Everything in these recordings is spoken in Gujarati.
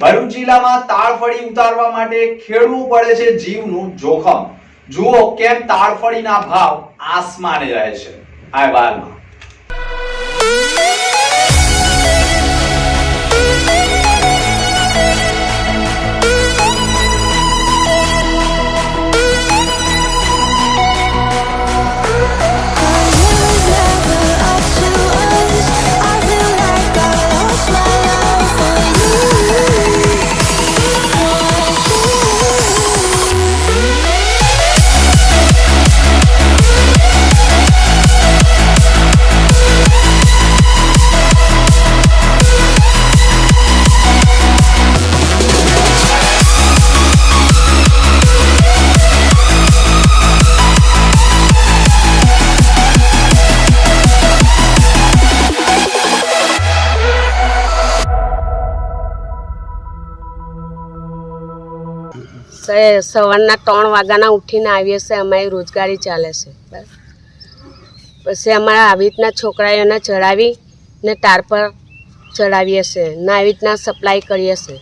ભરૂચ જિલ્લામાં તાળફળી ઉતારવા માટે ખેડવું પડે છે જીવનું જોખમ. જુઓ કેમ તાળફળીના ભાવ આસમાને રહે છે. આ અહેવાલમાં સવારના ત્રણ વાગ્યાના ઉઠીને આવીએ છીએ, અમારી રોજગારી ચાલે છે બરાબર. પછી અમારા આવી રીતના છોકરાઓને ચડાવી ને તાર પર ચડાવીએ છીએ ને આવી રીતના સપ્લાય કરીએ છીએ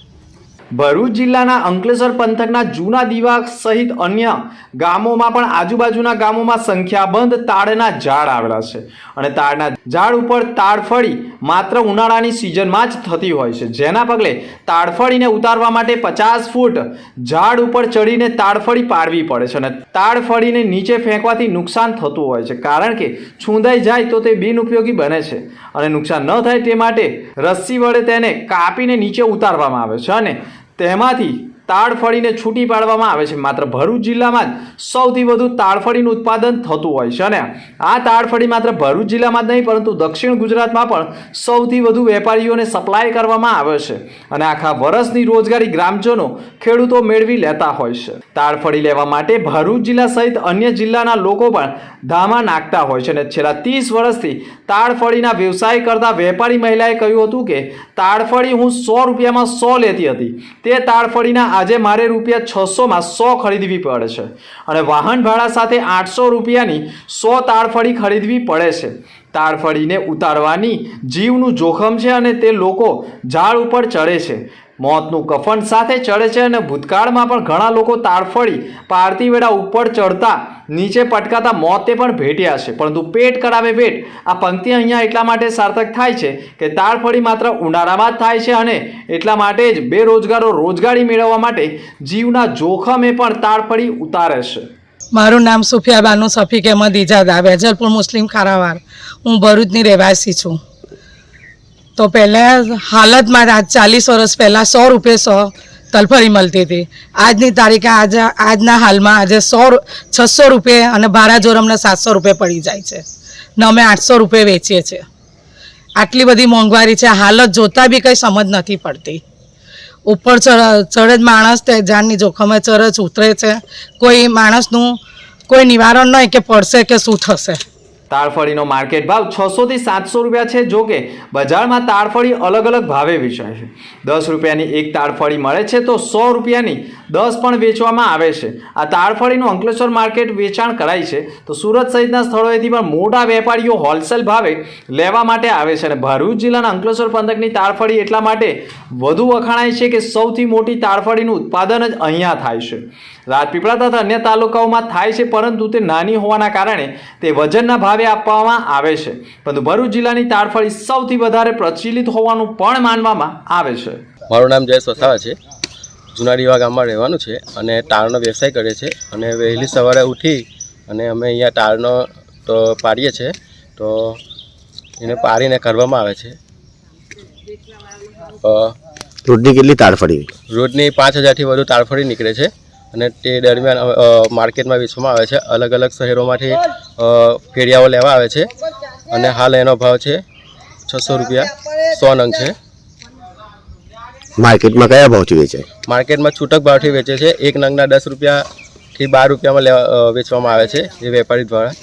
ભરૂચ જિલ્લાના અંકલેશ્વર પંથકના જૂના દીવા સહિત અન્ય ગામોમાં પણ આજુબાજુના ગામોમાં સંખ્યાબંધ તાડના ઝાડ આવેલા છે. અને તાડના ઝાડ ઉપર તાડફળી માત્ર ઉનાળાની સિઝનમાં જ થતી હોય છે. જેના પગલે તાડફળીને ઉતારવા માટે પચાસ ફૂટ ઝાડ ઉપર ચડીને તાડફળી પાડવી પડે છે અને તાડફળીને નીચે ફેંકવાથી નુકસાન થતું હોય છે. કારણ કે છૂંદાઈ જાય તો તે બિનઉપયોગી બને છે અને નુકસાન ન થાય તે માટે રસ્સી વડે તેને કાપીને નીચે ઉતારવામાં આવે છે અને તેમાંથી તાડફળીને છૂટી પાડવામાં આવે છે. માત્ર ભરૂચ જિલ્લામાં જ સૌથી વધુ તાડફળીનું ઉત્પાદન થતું હોય છે અને આ તાડફળી માત્ર ભરૂચ જિલ્લામાં જ નહીં, પરંતુ દક્ષિણ ગુજરાતમાં પણ સૌથી વધુ વેપારીઓને સપ્લાય કરવામાં આવે છે. અને આખા વર્ષની રોજગારી ગ્રામજનો ખેડૂતો મેળવી લેતા હોય છે. તાડફળી લેવા માટે ભરૂચ જિલ્લા સહિત અન્ય જિલ્લાના લોકો પણ ધામા નાખતા હોય છે અને છેલ્લા ત્રીસ વર્ષથી તાડફળીના વ્યવસાય કરતા વેપારી મહિલાએ કહ્યું હતું કે તાડફળી હું સો રૂપિયામાં સો લેતી હતી. તે તાડફળીના આજે મારે રૂપિયા છસોમાં સો ખરીદવી પડે છે. અને વાહન ભાડા સાથે આઠસો રૂપિયાની સો તાડફળી ખરીદવી પડે છે. તાડફળીને ઉતારવાની જીવનું જોખમ છે અને તે લોકો ઝાડ ઉપર ચડે છે. મોતનું કફન સાથે ચડે છે અને ભૂતકાળમાં પણ ઘણા લોકો તાડફળી, પારતી વેળા ઉપર ચડતા, નીચે પટકાતા મોતે પણ ભેટ્યા છે. પરંતુ પેટ કરાવે પેટ આ પંક્તિ અહીંયા એટલા માટે સાર્થક થાય છે કે તાડફળી માત્ર ઉનાળામાં જ થાય છે અને એટલા માટે જ બેરોજગારો રોજગારી મેળવવા માટે જીવના જોખમે પણ તાડફળી ઉતારે છે. મારું નામ સુફિયા બાનુ સફીક અહેમદ ઇજાદા વેજલપુર મુસ્લિમ ખારાવાર હું ભરૂચની રહેવાસી છું. તો પહેલાં હાલતમાં આજ ચાલીસ વર્ષ પહેલાં સો રૂપિયે સો તલફરી મળતી હતી. આજની તારીખે આજે, આજના હાલમાં આજે સો છસો રૂપિયે અને ભારા જોર અમને સાતસો રૂપિયે પડી જાય છે. ને અમે આઠસો રૂપિયે વેચીએ છીએ. આટલી બધી મોંઘવારી છે, હાલત જોતાં બી કંઈ સમજ નથી પડતી. ઉપર ચડ જ માણસ તે જાનની જોખમે ચડે જ ઉતરે છે. કોઈ માણસનું કોઈ નિવારણ નહીં કે પડશે કે શું થશે. તાળફળીનો માર્કેટ ભાવ છસોથી સાતસો રૂપિયા છે. જો કે બજારમાં તાળફળી અલગ અલગ ભાવે વેચાય છે. દસ રૂપિયાની એક તાળફળી મળે છે તો સો રૂપિયાની દસ પણ વેચવામાં આવે છે. આ તાળફળીનું અંકલેશ્વર માર્કેટ વેચાણ કરાય છે. તો સુરત સહિતના સ્થળોએથી પણ મોટા વેપારીઓ હોલસેલ ભાવે લેવા માટે આવે છે અને ભરૂચ જિલ્લાના અંકલેશ્વર પંથકની તાળફળી એટલા માટે વધુ વખાણાય છે કે સૌથી મોટી તાળફળીનું ઉત્પાદન જ અહીંયા થાય છે. રાજપીપળા તથા અન્ય તાલુકાઓમાં થાય છે પરંતુ તે નાની હોવાના કારણે તે વજનના ભાવે આપવામાં આવે છે. પરંતુ ભરૂચ જિલ્લાની તાડફળી સૌથી વધારે પ્રચલિત હોવાનું પણ માનવામાં આવે છે. મારું નામ જયેશ વસાવા છે. જુનાડીવા ગામમાં રહેવાનું છે અને ટાળનો વ્યવસાય કરે છે. અને વહેલી સવારે ઉઠી અને અમે અહીંયા ટાળનો તો પાડીએ છીએ તો એને પાડીને કરવામાં આવે છે. રોજની કેટલી તાળફળી રોજની પાંચ હજારથી વધુ તાળફળી નીકળે છે. અને તે દરમિયાન માર્કેટમાં વેચવામાં આવે છે. અલગ અલગ શહેરોમાંથી ફેરિયાઓ લેવા આવે છે. અને હાલ એનો ભાવ છે છસો રૂપિયા સો નંગ છે. માર્કેટમાં કયા ભાવથી વેચે માર્કેટમાં છૂટક ભાવથી વેચે છે. એક નંગના દસ રૂપિયાથી બાર રૂપિયામાં વેચવામાં આવે છે. એ વેપારી દ્વારા.